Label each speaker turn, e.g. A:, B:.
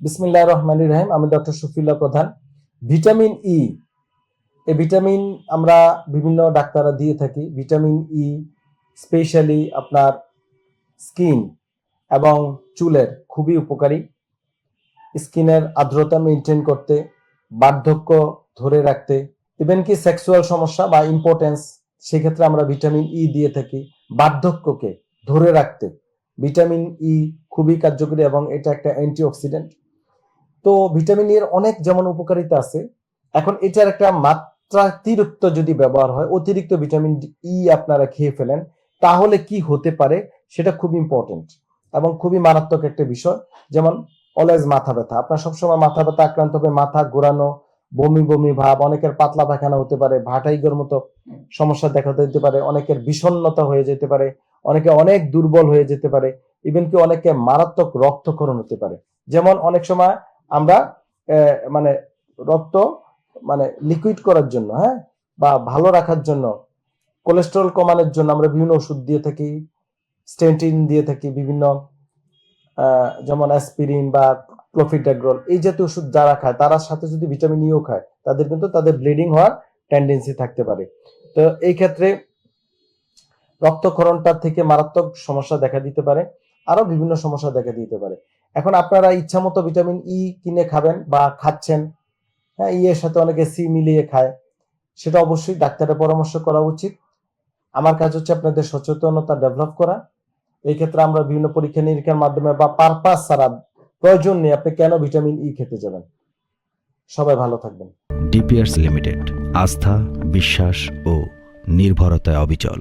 A: বিসমিল্লাহ রহমান রহিম। আমি ডক্টর শফিউল্লাহ প্রধান। ভিটামিন ই এই ভিটামিন আমরা বিভিন্ন ডাক্তাররা দিয়ে থাকি। ভিটামিন ই স্পেশালি আপনার স্কিন এবং চুলের খুবই উপকারী। স্কিনের আর্দ্রতা মেনটেন করতে, বার্ধক্য ধরে রাখতে, ইভেন কি সেক্সুয়াল সমস্যা বা ইম্পর্টেন্স, সেক্ষেত্রে আমরা ভিটামিন ই দিয়ে থাকি। বার্ধক্যকে ধরে রাখতে। ভিটামিন ই খুবই কার্যকরী এবং এটা একটা অ্যান্টিঅক্সিডেন্ট। তো ভিটামিন এর অনেক যেমন উপকারিতা আছে। এখন এটার একটা মাত্রাতিরিক্ত যদি ব্যবহার হয়, অতিরিক্ত ভিটামিন ই আপনারা খেয়ে ফেলেন, তাহলে কি হতে পারে সেটা খুব ইম্পর্টেন্ট এবং খুবই মারাত্মক একটা বিষয়। যেমন অলওয়েজ মাথা ব্যথা। আপনার সবসময় মাথা ব্যথা, আক্রান্ত হবে মাথা ঘোরানো, বমি বমি ভাব, অনেকের পাতলা পায়খানা হতে পারে, ভাটাইগর মতো সমস্যা দেখা দিতে পারে, অনেকের বিষণ্ণতা হয়ে যেতে পারে, অনেকে অনেক দুর্বল হয়ে যেতে পারে ইভেন কি অনেকে মারাত্মক রক্তক্ষরণ হতে পারে। যেমন অনেক সময় আমরা মানে রক্ত মানে লিকুইড করার জন্য হ্যাঁ? বা ভালো রাখার জন্য কোলেস্টেরল কমানোর জন্য আমরা বিভিন্ন ওষুধ দিয়ে থাকি স্টেন্টিন দিয়ে থাকি, বিভিন্ন যেমন অ্যাসপিরিন বা ক্লোফিডাগ্রল এই জাতীয় ওষুধ যারা খায়, তার সাথে যদি ভিটামিন ইও খায়, তাদের কিন্তু তাদের ব্লিডিং হওয়ার টেন্ডেন্সি থাকতে পারে। তো এই ক্ষেত্রে রক্তক্ষরণটার থেকে মারাত্মক সমস্যা দেখা দিতে পারে আরও বিভিন্ন সমস্যা দেখা দিতে পারে। এখন আপনারা ইচ্ছা মতো ভিটামিন ই কিনে খাবেন বা খাচ্ছেন হ্যাঁ ই এর সাথে অনেকে সি মিলিয়ে খায়, সেটা অবশ্যই ডাক্তারের পরামর্শ করা উচিত। আমার কাজ হচ্ছে আপনাদের সচেতনতা ডেভেলপ করা। এই ক্ষেত্রে আমরা বিভিন্ন পরীক্ষা নিরীক্ষার মাধ্যমে বা পারপাস ছাড়া প্রয়োজন নেই আপনি কেন ভিটামিন ই খেতে যাবেন। সবাই ভালো থাকবেন।
B: ডিপিয়ার্স লিমিটেড আস্থা, বিশ্বাস ও নির্ভরতায় অবিচল।